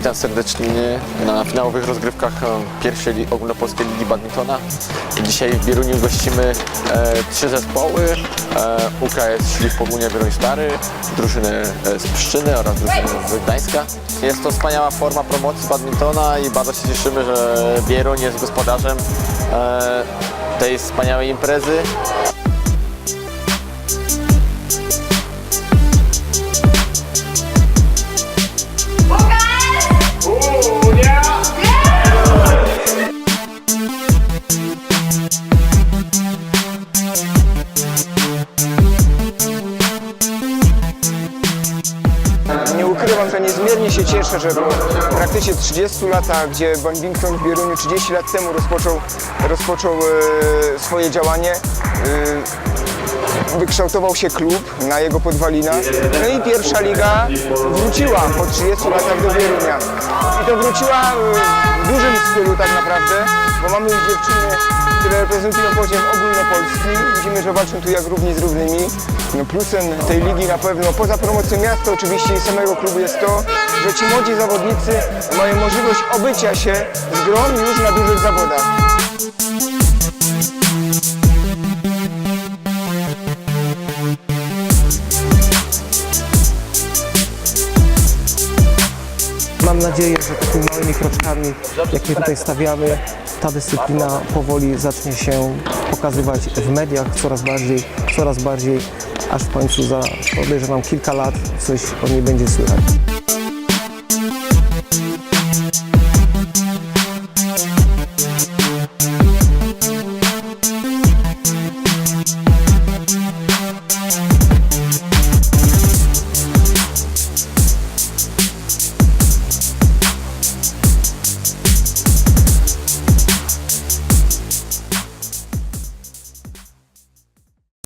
Witam serdecznie na finałowych rozgrywkach e, pierwszej ogólnopolskiej ligi badmintona. Dzisiaj w Bieruniu gościmy e, trzy zespoły. E, UKS Śliw Pogunia Bieruń Stary, drużyny e, z Pszczyny oraz drużyny z Gdańska. Jest to wspaniała forma promocji badmintona i bardzo się cieszymy, że Bieruń jest gospodarzem e, tej wspaniałej imprezy. Nie ukrywam, że niezmiernie się cieszę, że po praktycznie 30 latach, gdzie badminton w Bieruniu 30 lat temu rozpoczął, rozpoczął e, swoje działanie, e, wykształtował się klub na jego podwalinach. No i pierwsza liga wróciła po 30 latach do Bierunia. I to wróciła e, w dużym stylu tak naprawdę, bo mamy już dziewczyny, które reprezentują poziom ogólnopolski. Widzimy, że walczą tu jak równi z równymi. No plusem tej ligi na pewno, poza promocją miasta oczywiście i samego klubu jest to, że ci młodzi zawodnicy mają możliwość obycia się z grom już na dużych zawodach. Nadzieję, że takimi małymi kroczkami, jakie tutaj stawiamy, ta dyscyplina powoli zacznie się pokazywać w mediach coraz bardziej, coraz bardziej, aż w końcu za podejrzewam kilka lat coś o niej będzie słychać.